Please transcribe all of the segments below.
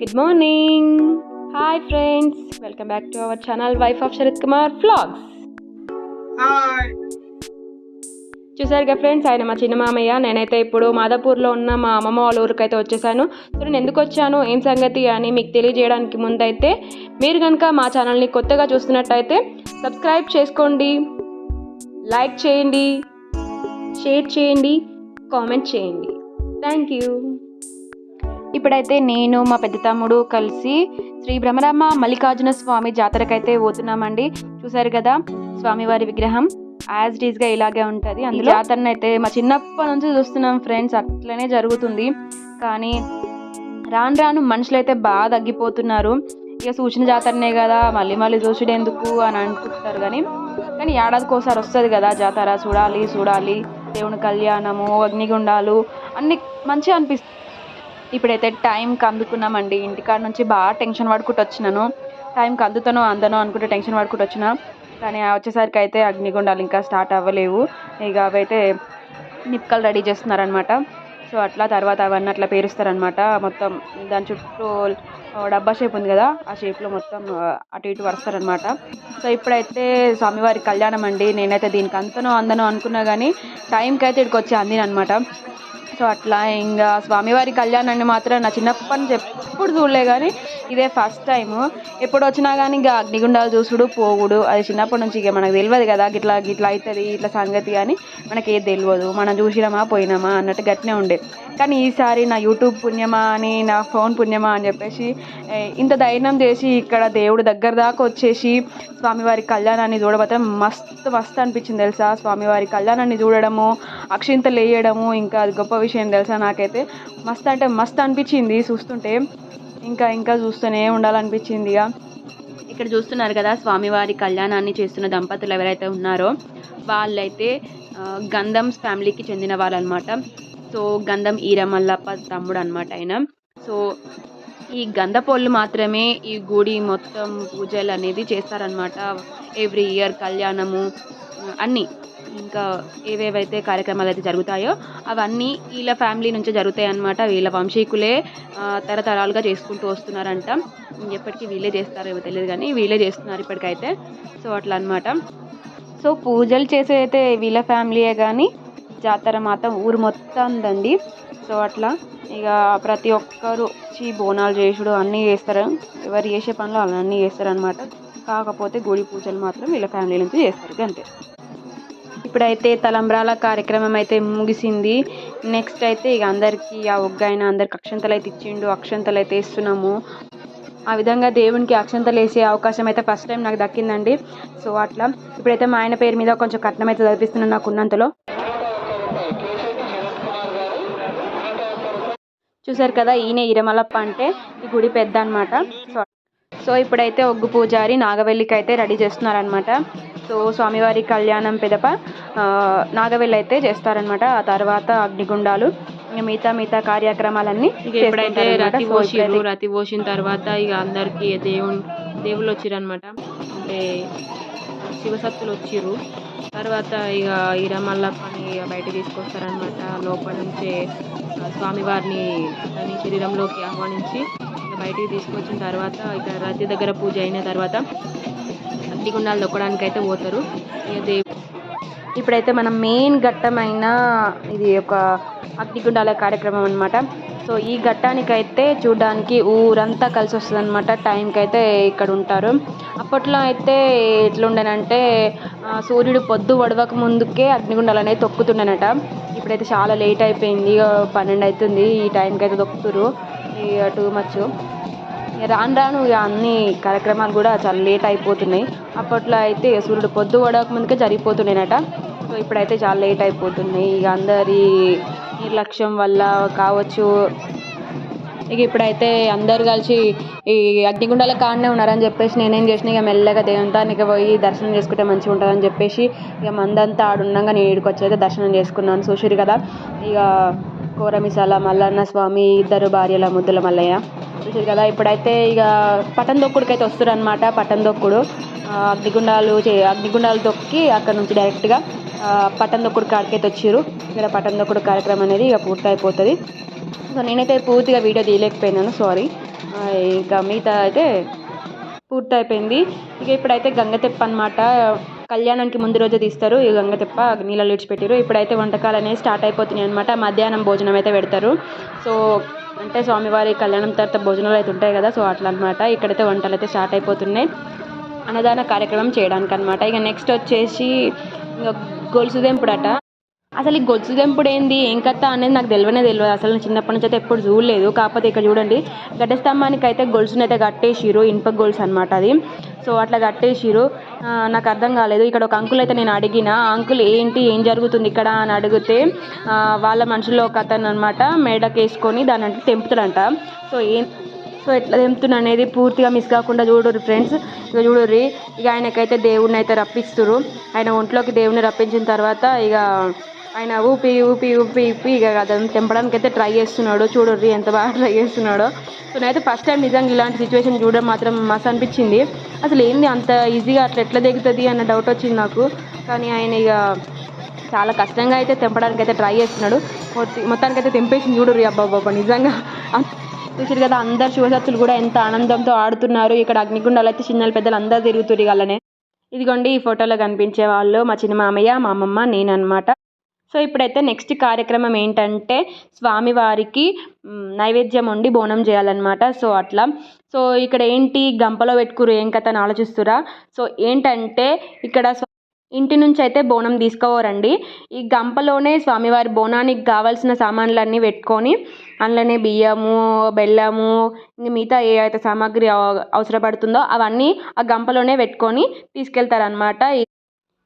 Good morning hi friends welcome back to our channel wife of Sharath Kumar vlogs hi చూసారుగా friends ఆయన మా చిన్న మామయ్య నేనైతే ఇప్పుడు మాదాపూర్లో ఉన్న మా అమ్మమ్మ వాళ్ళ ఊరికైతే వచ్చేసాను. సో నేను ఎందుకు వచ్చాను ఏం సంగతి అని మీకు తెలియజేయడానికి ముందైతే మీరు కనుక మా ఛానల్ని కొత్తగా చూస్తున్నట్టయితే సబ్స్క్రైబ్ చేసుకోండి లైక్ చేయండి షేర్ చేయండి కామెంట్ చేయండి. థ్యాంక్ యూ ఇప్పుడైతే నేను మా పెద్ద తమ్ముడు కలిసి శ్రీ భ్రమరామ మల్లికార్జున స్వామి జాతరకైతే పోతున్నామండి. చూసారు కదా స్వామివారి విగ్రహం యాజ్ ఇట్గా ఇలాగే ఉంటుంది. అందులో జాతరను అయితే మా చిన్నప్పటి నుంచి చూస్తున్నాం ఫ్రెండ్స్ అట్లనే జరుగుతుంది. కానీ రాను రాను మనుషులు అయితే బాగా తగ్గిపోతున్నారు. ఇక సూచన జాతరనే కదా మళ్ళీ మళ్ళీ చూసుడు ఎందుకు అని అనుకుంటారు కానీ కానీ ఏడాదికి ఒకసారి వస్తుంది కదా జాతర చూడాలి చూడాలి. దేవుని కళ్యాణము అగ్నిగుండాలు అన్ని మంచిగా అనిపిస్తుంది ఇప్పుడైతే టైంకి అందుకున్నామండి ఇంటికాడ నుంచి బాగా టెన్షన్ పడుకుంటూ వచ్చినాను. టైంకి అందుతానో అందనో అనుకుంటే టెన్షన్ పడుకుంటూ వచ్చిన. కానీ వచ్చేసరికి అయితే అగ్నిగుండాలు ఇంకా స్టార్ట్ అవ్వలేవు. ఇక అవైతే నిప్పుకలు రెడీ చేస్తున్నారనమాట సో అట్లా తర్వాత అవన్నీ అట్లా పేరుస్తారనమాట మొత్తం దాని చుట్టూ డబ్బా షేప్ ఉంది కదా ఆ షేప్లో మొత్తం అటు ఇటు వరుస్తారనమాట సో ఇప్పుడైతే స్వామివారి కళ్యాణం అండి. నేనైతే దీనికి అంతనో అందనో అనుకున్నా కానీ టైంకి అయితే ఇక్కడికి వచ్చి అందిన అనమాట సో అట్లా ఇంకా స్వామివారి కళ్యాణాన్ని మాత్రం నా చిన్నప్పటి నుంచి ఎప్పుడు చూడలే కానీ ఇదే ఫస్ట్ టైము ఎప్పుడు వచ్చినా కానీ ఇంకా అగ్నిగుండాలు చూసుడు పోవుడు. అది చిన్నప్పటి నుంచి ఇక మనకు తెలియదు కదా గిట్లా గిట్లా అవుతుంది ఇట్లా సంగతి అని మనకి ఏది తెలియదు. మనం చూసినామా పోయినామా అన్నట్టు గట్టినే ఉండే. కానీ ఈసారి నా యూట్యూబ్ పుణ్యమా అని నా ఫోన్ పుణ్యమా అని చెప్పేసి ఇంత ధైర్యం చేసి ఇక్కడ దేవుడు దగ్గర దాకా వచ్చేసి స్వామివారి కళ్యాణాన్ని చూడబోతే మస్తు మస్తు అనిపించింది తెలుసా? స్వామివారి కళ్యాణాన్ని చూడడము అక్షింతలు వేయడము ఇంకా అది గొప్ప విషయం తెలుసా నాకైతే? మస్తు అంటే మస్తు అనిపించింది చూస్తుంటే. ఇంకా ఇంకా చూస్తూనే ఉండాలనిపించింది ఇక. ఇక్కడ చూస్తున్నారు కదా స్వామివారి కళ్యాణాన్ని చేస్తున్న దంపతులు ఎవరైతే ఉన్నారో వాళ్ళైతే ఆ, గంధమ్స్ ఫ్యామిలీకి చెందిన వాళ్ళు అనమాట సో గంధం ఈరమల్లప్ప తమ్ముడు అనమాట ఆయన. సో ఈ గంధపోళ్ళు మాత్రమే ఈ గుడి మొత్తం పూజలు అనేది చేస్తారనమాట. ఎవ్రీ ఇయర్ కళ్యాణము అన్నీ. ఇంకా ఏవేవైతే కార్యక్రమాలు అయితే జరుగుతాయో అవన్నీ వీళ్ళ ఫ్యామిలీ నుంచే జరుగుతాయి అన్నమాట వీళ్ళ వంశీకులే తరతరాలుగా చేసుకుంటూ వస్తున్నారంట. ఎప్పటికీ వీళ్ళే చేస్తారేమో తెలియదు కానీ వీళ్ళే చేస్తున్నారు ఇప్పటికైతే. సో అట్లా అన్నమాట సో పూజలు చేసేదైతే వీళ్ళ ఫ్యామిలీయే కానీ జాతర మాత్రం ఊరు మొత్తం ఉందండి సో అట్లా ఇక ప్రతి ఒక్కరు వచ్చి బోనాలు చేసుడు అన్నీ చేస్తారు. ఎవరు చేసే పనులు అన్నీ చేస్తారనమాట కాకపోతే గుడి పూజలు మాత్రం వీళ్ళ ఫ్యామిలీ నుంచి చేస్తారు అంతే. ఇప్పుడైతే తలంబ్రాల కార్యక్రమం అయితే ముగిసింది. నెక్స్ట్ అయితే ఇక అందరికీ ఆ ఒగ్గాయన అందరికి అక్షంతలు అయితే ఇచ్చిండు. అక్షంతలు అయితే వేస్తున్నాము. ఆ విధంగా దేవునికి అక్షంతలు వేసే అవకాశం అయితే ఫస్ట్ టైం నాకు దక్కిందండి. సో అట్లా. ఇప్పుడైతే మా ఆయన పేరు మీద కొంచెం కట్నం అయితే చదివిస్తున్నాను నాకు ఉన్నంతలో. చూసారు కదా ఈయన ఇరమలప్ప అంటే ఈ గుడి పెద్ద అనమాట సో సో ఇప్పుడైతే ఒగ్గు పూజారి నాగవెల్లికి అయితే రెడీ చేస్తున్నారనమాట సో స్వామివారి కళ్యాణం పెదప నాగవెల్లి అయితే చేస్తారనమాట ఆ తర్వాత అగ్నిగుండాలు మిగతా మిగతా కార్యక్రమాలన్నీ చేసుకుంటారన్నమాట. రతి ఇప్పుడైతే రతి పోసిన తర్వాత ఇక అందరికి దేవుని దేవుళ్ళు వచ్చిరనమాట అంటే శివసత్తులు వచ్చిర్రు. తర్వాత ఇక ఈరమల్లప్పని బయట తీసుకొస్తారనమాట లోపల నుంచే స్వామివారిని తన శరీరంలోకి ఆహ్వానించి బయటికి తీసుకొచ్చిన తర్వాత ఇక్కడ రతి దగ్గర పూజ అయిన తర్వాత అగ్నిగుండాలు దొక్కడానికి అయితే పోతారు ఇప్పుడైతే మనం మెయిన్ ఘట్టమైన ఇది ఒక అగ్నిగుండాల కార్యక్రమం అనమాట సో ఈ ఘట్టానికైతే చూడడానికి ఊరంతా కలిసి వస్తుంది అనమాట టైంకి అయితే ఇక్కడ ఉంటారు. అప్పట్లో అయితే ఎట్లుండేనంటే సూర్యుడు పొద్దు వడవక ముందుకే అగ్నిగుండాలు అనేది తొక్కుతుండేనట. ఇప్పుడైతే చాలా లేట్ అయిపోయింది. పన్నెండు అవుతుంది ఈ టైంకి అయితే తొక్కుతురు టూ మచ్ ఇక రాను రాను ఇక అన్ని కార్యక్రమాలు కూడా చాలా లేట్ అయిపోతున్నాయి. అప్పట్లో అయితే సూర్యుడు పొద్దు పడక ముందుకే జరిగిపోతున్నాయనట సో ఇప్పుడైతే చాలా లేట్ అయిపోతున్నాయి ఇక అందరి నిర్లక్ష్యం వల్ల కావచ్చు. ఇక ఇప్పుడైతే అందరు కలిసి ఈ అగ్నిగుండాల కాడనే ఉన్నారని చెప్పేసి నేనేం చేసిన ఇక మెల్లగా దేవంతానికి పోయి దర్శనం చేసుకుంటే మంచిగా ఉంటుందని చెప్పేసి ఇక మందంతా ఆడున్నాక నేను ఇక్కడికి వచ్చి అయితే దర్శనం చేసుకున్నాను. చూసిరు కదా? ఇక కోరమిసాల మల్లన్న స్వామి ఇద్దరు భార్యల ముద్దుల మల్లయ్య. చూసారు కదా ఇప్పుడైతే ఇక పట్టణ దొక్కుడికైతే అయితే వస్తారు అనమాట పట్టణ దొక్కుడు అగ్నిగుండాలు చే అగ్నిగుండాలు తొక్కి అక్కడ నుంచి డైరెక్ట్గా పట్టణ దొక్కుడు కాడికైతే వచ్చారు ఇక్కడ పట్టణ దొక్కుడు కార్యక్రమం అనేది ఇక పూర్తయిపోతుంది. సో నేనైతే పూర్తిగా వీడియో తీయలేకపోయినాను సారీ. ఇంకా మిగతా అయితే పూర్తయిపోయింది. ఇక ఇప్పుడైతే గంగతెప్ప అనమాట కళ్యాణానికి ముందు రోజే తీస్తారు. ఈ గంగతెప్ప నీళ్ళలో విడిచిపెట్టారు ఇప్పుడైతే వంటకాలు అనేవి స్టార్ట్ అయిపోతున్నాయి అనమాట మధ్యాహ్నం భోజనం అయితే పెడతారు. సో అంటే స్వామివారి కళ్యాణం తర్వాత భోజనాలు అయితే ఉంటాయి కదా సో అట్లా అనమాట ఇక్కడైతే వంటలు అయితే స్టార్ట్ అయిపోతున్నాయి. అన్నదాన కార్యక్రమం చేయడానికి అనమాట ఇక నెక్స్ట్ వచ్చేసి ఇంకా గొలుసు అసలు ఈ గొలుసు తెంపుడు ఏంది? ఏం కథ అనేది నాకు తెలియనే తెలియదు అసలు నేను చిన్నప్పటి నుంచి అయితే ఎప్పుడు చూడలేదు. కాకపోతే ఇక్కడ చూడండి గడ్డ స్తంభానికి అయితే గొలుసుని అయితే కట్టేసిరు ఇనుప గొలుసు అనమాట అది. సో అట్లా కట్టేసిరు నాకు అర్థం కాలేదు. ఇక్కడ ఒక అంకుల్ అయితే నేను అడిగిన అంకుల్ ఏంటి? ఏం జరుగుతుంది ఇక్కడ? అని అడిగితే వాళ్ళ మనుషుల్లో ఒక అతను అనమాట మేడకేసుకొని దాని అంటే తెంపుతాడంట. సో ఏం సో ఎట్లా తెంపుతున్నా అనేది పూర్తిగా మిస్ కాకుండా చూడరు ఫ్రెండ్స్ ఇక చూడరు ఇక ఆయనకైతే దేవుడిని అయితే రప్పిస్తురు ఆయన ఒంట్లోకి దేవుడిని రప్పించిన తర్వాత ఇక ఆయన ఊపి ఊపి ఊపి ఊపి ఇక అతను తెంపడానికి అయితే ట్రై చేస్తున్నాడు చూడర్రి ఎంత బాగా ట్రై చేస్తున్నాడో. సో నేనైతే ఫస్ట్ టైం నిజంగా ఇలాంటి సిచ్యువేషన్ చూడడం మాత్రం మస్తు అనిపించింది. అసలు ఏంది అంత ఈజీగా అట్లా ఎట్లా దిగుతుంది అన్న డౌట్ వచ్చింది నాకు. కానీ ఆయన ఇక చాలా కష్టంగా అయితే తెంపడానికి అయితే ట్రై చేస్తున్నాడు. మొత్తానికి మొత్తానికైతే తెంపేసి చూడరు అబ్బాబ్బా నిజంగా. చూసారు కదా అందరు శివశక్తులు కూడా ఎంత ఆనందంతో ఆడుతున్నారు. ఇక్కడ అగ్నిగుండాలు అయితే చిన్నలు పెద్దలు అందరూ తిరుగుతున్నారు ఇక ఇదిగోండి ఈ ఫోటోలో కనిపించే వాళ్ళు మా చిన్న మామయ్య మా అమ్మమ్మ నేను అనమాట సో ఇప్పుడైతే నెక్స్ట్ కార్యక్రమం ఏంటంటే స్వామివారికి నైవేద్యం వండి బోనం చేయాలన్నమాట. సో అట్లా. సో ఇక్కడ ఏంటి గంపలో పెట్టుకురు ఏం కథ అని ఆలోచిస్తురా? సో ఏంటంటే ఇక్కడ ఇంటి నుంచి అయితే బోనం తీసుకోవరండి ఈ గంపలోనే స్వామివారి బోనానికి కావాల్సిన సామాన్లన్నీ పెట్టుకొని అందులోనే బియ్యము బెల్లము ఇంక మిగతా ఏ అయితే సామాగ్రి అవ- అవసరపడుతుందో అవన్నీ ఆ గంపలోనే పెట్టుకొని తీసుకెళ్తారనమాట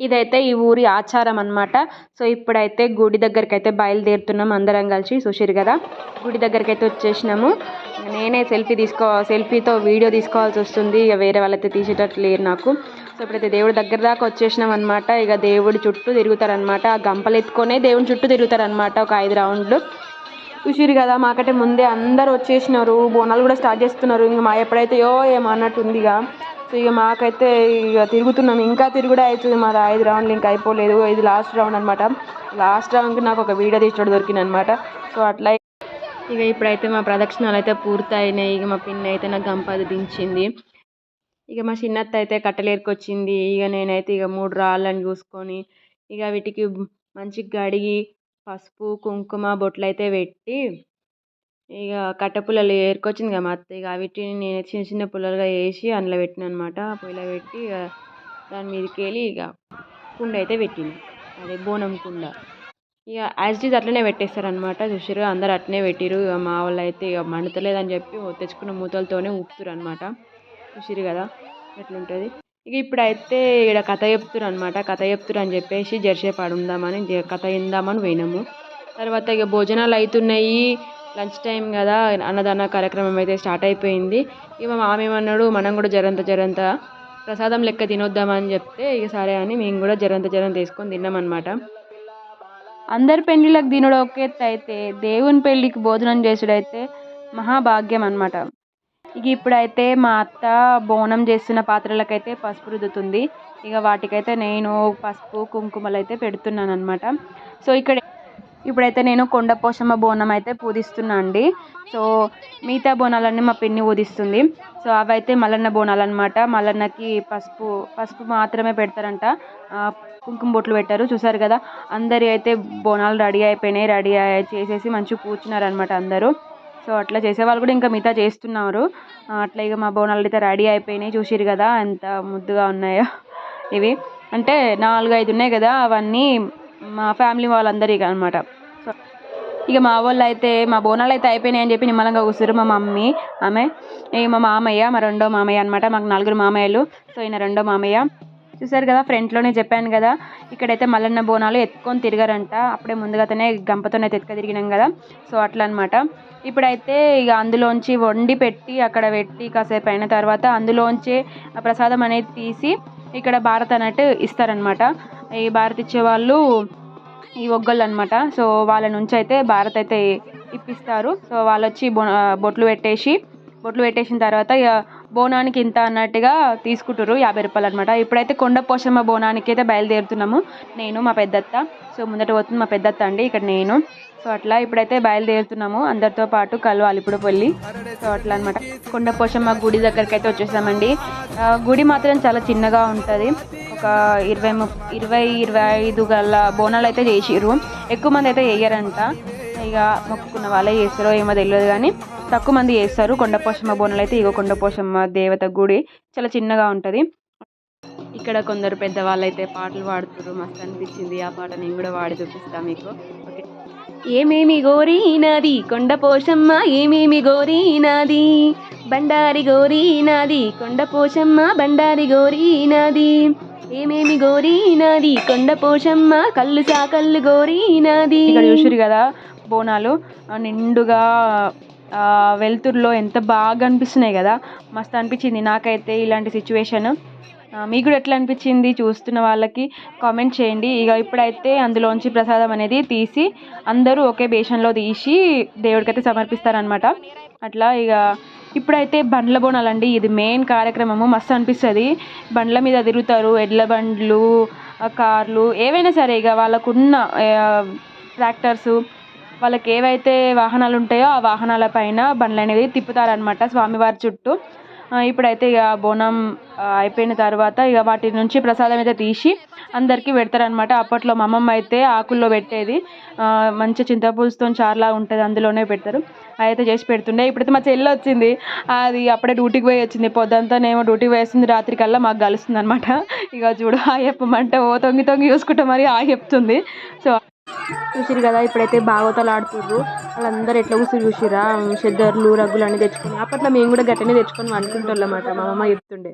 ఇదైతే ఈ ఊరి ఆచారం అనమాట సో ఇప్పుడైతే గుడి దగ్గరికి అయితే బయలుదేరుతున్నాం అందరం కలిసి. చూసిరు కదా? గుడి దగ్గరికి అయితే వచ్చేసినాము నేనే సెల్ఫీ తీసుకో సెల్ఫీతో వీడియో తీసుకోవాల్సి వస్తుంది. ఇక వేరే వాళ్ళైతే తీసేటట్లు లేరు నాకు. సో ఇప్పుడైతే దేవుడి దగ్గర దాకా వచ్చేసినాం అనమాట ఇక దేవుడి చుట్టూ తిరుగుతారనమాట ఆ గంపలు ఎత్తుకొనే దేవుని చుట్టూ తిరుగుతారనమాట ఒక ఐదు రౌండ్లు. చూసిరు కదా మాకంటే ముందే అందరు వచ్చేసినారు. బోనాలు కూడా స్టార్ట్ చేస్తున్నారు. ఇంక మా ఎప్పుడైతే యో ఏమో అన్నట్టు ఇక సో ఇక మాకైతే ఇక తిరుగుతున్నాం. ఇంకా తిరుగుడే అవుతుంది. మాది ఐదు రౌండ్లు ఇంకా అయిపోలేదు. ఇది లాస్ట్ రౌండ్ అనమాట లాస్ట్ రౌండ్కి నాకు ఒక వీడియో తీసుకోవడం దొరికింది అనమాట సో అట్లా ఇక ఇప్పుడైతే మా ప్రదక్షిణాలు అయితే పూర్తయినాయి. ఇక మా పిన్న అయితే నాకు గంపది దించింది. ఇక మా చిన్నత్త అయితే కట్టలేరుకొచ్చింది. ఇక నేనైతే ఇక మూడు రాళ్ళని చూసుకొని ఇక వీటికి మంచిగా కడిగి పసుపు కుంకుమ బొట్లు అయితే పెట్టి ఇక కట్ట పుల్లలు ఏరుకొచ్చింది కదా మా అత్త ఇక వీటిని నేను చిన్న చిన్న పుల్లలుగా వేసి అందులో పెట్టిన అనమాట పొయ్యిలో పెట్టి ఇక దాని మీదకి వెళ్ళి ఇక కుండ అయితే పెట్టింది అదే బోనం కుండ. ఇక యాజ్ ఇట్ ఈజ్ అట్లనే పెట్టేస్తారనమాట చూసారు అందరు అట్లనే పెట్టిరు ఇక మా వాళ్ళు అయితే ఇక మండతలేదని చెప్పి తెచ్చుకున్న మూతలతోనే ఊపుతారు అనమాట చూసిరు కదా ఎట్లుంటుంది. ఇక ఇప్పుడైతే ఇక్కడ కథ చెప్తురు అనమాట కథ చెప్తురు అని చెప్పేసి జెర్సేపు ఆడ ఉందామని కథ ఇందామని పోయినాము. తర్వాత ఇక భోజనాలు అవుతున్నాయి లంచ్ టైం కదా అన్నదాన కార్యక్రమం అయితే స్టార్ట్ అయిపోయింది. ఇక మామ ఏమన్నాడు మనం కూడా జరంత జరంత ప్రసాదం లెక్క తినొద్దామని చెప్తే ఇక సరే అని మేము కూడా జరంత జరంత వేసుకొని తిన్నామన్నమాట. అందరి పెళ్ళిళ్ళకి తినడం ఒక ఎత్తు అయితే దేవుని పెళ్ళికి భోజనం చేసుడైతే మహాభాగ్యం అనమాట ఇక ఇప్పుడైతే మా అత్త బోనం చేస్తున్న పాత్రలకైతే పసుపు రుద్దుతుంది. ఇక వాటికైతే నేను పసుపు కుంకుమలు అయితే పెడుతున్నాను అనమాట సో ఇక్కడ ఇప్పుడైతే నేను కొండ పోషమ్మ బోనం అయితే పూజిస్తున్నా అండి. సో మిగతా బోనాలన్నీ మా పిన్ని ఊదిస్తుంది. సో అవైతే మల్లన్న బోనాలు అనమాట మల్లన్నకి పసుపు పసుపు మాత్రమే పెడతారంట. కుంకుమ బొట్లు పెట్టారు. చూసారు కదా? అందరి అయితే బోనాలు రెడీ అయిపోయినాయి. రెడీ చేసేసి మంచిగా కూర్చున్నారనమాట అందరూ. సో అట్లా చేసేవాళ్ళు కూడా ఇంకా మిగతా చేస్తున్నారు. అట్లా ఇక మా బోనాలు అయితే రెడీ అయిపోయినాయి. చూసిరు కదా? ఎంత ముద్దుగా ఉన్నాయో. ఇవి. అంటే నాలుగు ఐదు ఉన్నాయి కదా? అవన్నీ మా ఫ్యామిలీ వాళ్ళందరికీ అనమాట సో ఇక మా వాళ్ళు అయితే మా బోనాలు అయితే అయిపోయినాయి అని చెప్పి నిమ్మలంగా కూర్చురు మా మమ్మీ ఆమె ఇక మా మామయ్య మా రెండో మామయ్య అనమాట మాకు నలుగురు మామయ్యలు సో ఈయన రెండో మామయ్య. చూసారు కదా ఫ్రంట్లోనే చెప్పాను కదా ఇక్కడైతే మల్లన్న బోనాలు ఎత్తుకొని తిరిగారంట అప్పుడే ముందుగానే గంపతోనైతే ఎత్తుక తిరిగినాం కదా సో అట్లా అనమాట ఇప్పుడైతే ఇక అందులోంచి వండి పెట్టి అక్కడ పెట్టి కాసేపు అయిన తర్వాత అందులోంచి ఆ ప్రసాదం అనేది తీసి ఇక్కడ భారత్ అన్నట్టు ఇస్తారనమాట ఈ భారత్ ఇచ్చే వాళ్ళు ఈ ఒగ్గళ్ళు అనమాట సో వాళ్ళ నుంచి అయితే భారత్ అయితే ఇప్పిస్తారు. సో వాళ్ళు వచ్చి బొట్లు పెట్టేసి బొట్లు పెట్టేసిన తర్వాత బోనానికి ఇంత అన్నట్టుగా తీసుకుంటారు యాభై రూపాయలు అనమాట ఇప్పుడైతే కొండ పోషమ్మ బోనానికి అయితే బయలుదేరుతున్నాము. నేను మా పెద్దత్త. సో ముందట పోతుంది మా పెద్దత్త అండి. ఇక్కడ నేను. సో అట్లా ఇప్పుడైతే బయలుదేరుతున్నాము. అందరితో పాటు కలవాలి ఇప్పుడు వెళ్ళి సో అట్లా అనమాట కొండ పోషమ్మ గుడి దగ్గరికి అయితే వచ్చేసామండి గుడి మాత్రం చాలా చిన్నగా ఉంటుంది. ఒక ఇరవై ము ఇరవై ఇరవై ఐదు గల బోనాలు అయితే చేసిర్రు. ఎక్కువ మంది అయితే వేయరంట ఇక మొక్కుకున్న వాళ్ళే చేస్తారో ఏమో తెలియదు కానీ తక్కువ మంది చేస్తారు. కొండ పోషమ్మ బోనాలు అయితే ఇగో కొండ పోషమ్మ దేవత గుడి చాలా చిన్నగా ఉంటుంది. ఇక్కడ కొందరు పెద్దవాళ్ళు అయితే పాటలు పాడుతున్నారు మస్తు అనిపించింది ఆ పాట. నేను కూడా వాడి చూపిస్తాను మీకు. ఏమేమి గోరీనాది? కొండ పోషమ్మ ఏమేమి గోరీనాది? బండారి గోరీనాది కొండ పోషమ్మ బండారి గోరీనాది. ఏమేమి గోరీనాది? కొండ పోషమ్మ కళ్ళు చాకళ్ళు గోరీనాది. ఇక్కడ చూసిరు కదా బోనాలు. నిండుగా వెలుతురులో ఎంత బాగా అనిపిస్తున్నాయి కదా. మస్తు అనిపించింది నాకైతే ఇలాంటి సిచ్యువేషన్ మీకు కూడా ఎట్లా అనిపించింది చూస్తున్న వాళ్ళకి కామెంట్ చేయండి. ఇక ఇప్పుడైతే అందులోంచి ప్రసాదం అనేది తీసి అందరూ ఒకే బేషన్లో తీసి దేవుడికైతే సమర్పిస్తారనమాట అట్లా ఇక ఇప్పుడైతే బండ్ల బోనాలండి ఇది మెయిన్ కార్యక్రమము. మస్తు అనిపిస్తుంది. బండ్ల మీద తిరుగుతారు. ఎడ్ల బండ్లు కార్లు ఏవైనా సరే ఇక వాళ్ళకున్న ట్రాక్టర్స్ వాళ్ళకి ఏవైతే వాహనాలు ఉంటాయో ఆ వాహనాల పైన బండ్లు అనేది తిప్పుతారనమాట స్వామివారి చుట్టూ. ఇప్పుడైతే ఇక బోనం అయిపోయిన తర్వాత ఇక వాటి నుంచి ప్రసాదం అయితే తీసి అందరికీ పెడతారనమాట అప్పట్లో మా అమ్మమ్మ అయితే ఆకుల్లో పెట్టేది. మంచి చింతపులుసుతో చాలా ఉంటుంది అందులోనే పెడతారు. అయితే చేసి పెడుతుండే. ఇప్పుడైతే మా చెల్లి వచ్చింది. అది అప్పుడే డ్యూటీకి పోయి వచ్చింది. పొద్దంతా నేమో డ్యూటీకి వేసింది రాత్రి కల్లా మాకు కలుస్తుంది అనమాట ఇక చూడు ఆ చెప్పమంటే ఓ తొంగి తొంగి చూసుకుంటే మరి ఆ చెప్తుంది సో చూసిరు కదా ఇప్పుడైతే బాగోతాలు ఆడుతుర్రు. వాళ్ళందరూ ఎట్లా కూర్చొని చూసిరా చెద్దర్లు రగ్గులు అన్ని తెచ్చుకుని. అప్పట్లో మేము కూడా గట్టనే తెచ్చుకొని అనుకుంటాం మా అమ్మ చెప్తుండే.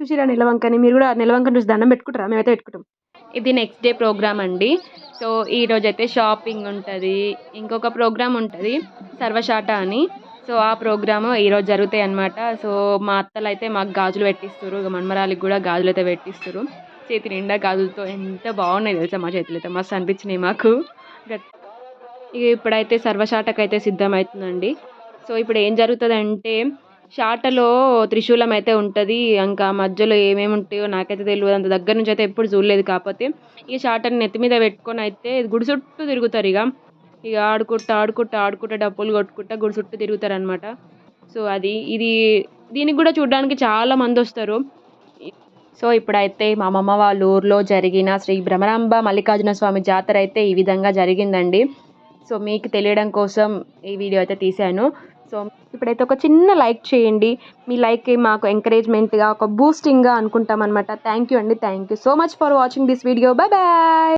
చూసిరా నిలవంకని? మీరు కూడా నిలవంకని చూసి దండం పెట్టుకుంటారా? మేమైతే పెట్టుకుంటాం. ఇది నెక్స్ట్ డే ప్రోగ్రామ్ అండి. సో ఈ రోజు అయితే షాపింగ్ ఉంటుంది. ఇంకొక ప్రోగ్రామ్ ఉంటుంది సర్వశాట అని. సో ఆ ప్రోగ్రాము ఈరోజు జరుగుతాయి అనమాట సో మా అత్తలు అయితే మాకు గాజులు పెట్టిస్తారు ఇక మన్మరాలికి కూడా గాజులు అయితే పెట్టిస్తారు చేతి నిండా గాజులతో ఎంత బాగున్నాయి తెలుసా మా చేతులైతే మస్తు అనిపించినాయి మాకు. గట్- ఇక ఇప్పుడైతే సర్వశాటకు అయితే సిద్ధమవుతుందండి సో ఇప్పుడు ఏం జరుగుతుందంటే షాటలో త్రిశూలం అయితే ఉంటుంది. ఇంకా మధ్యలో ఏమేమి ఉంటాయో నాకైతే తెలియదు అంత దగ్గర నుంచి అయితే ఎప్పుడు చూడలేదు కాకపోతే ఈ షాటని నెత్తి మీద పెట్టుకొని అయితే గుడి చుట్టూ తిరుగుతారు ఇక. ఇక ఆడుకుంటా ఆడుకుంటా ఆడుకుంటా డప్పులు కొట్టుకుంటా గుడి చుట్టూ తిరుగుతారు అనమాట సో అది ఇది దీనికి కూడా చూడడానికి చాలా మంది వస్తారు. సో ఇప్పుడైతే మా అమ్మమ్మ వాళ్ళ ఊర్లో జరిగిన శ్రీ భ్రమరాంబ మల్లికార్జున స్వామి జాతర అయితే ఈ విధంగా జరిగిందండి. సో మీకు తెలియడం కోసం ఈ వీడియో అయితే తీశాను. సో ఇప్పుడైతే ఒక చిన్న లైక్ చేయండి. మీ లైక్ మాకు ఎంకరేజ్మెంట్గా ఒక బూస్టింగ్గా అనుకుంటాం అనమాట థ్యాంక్ యూ అండి. Thank you so much for watching this video bye bye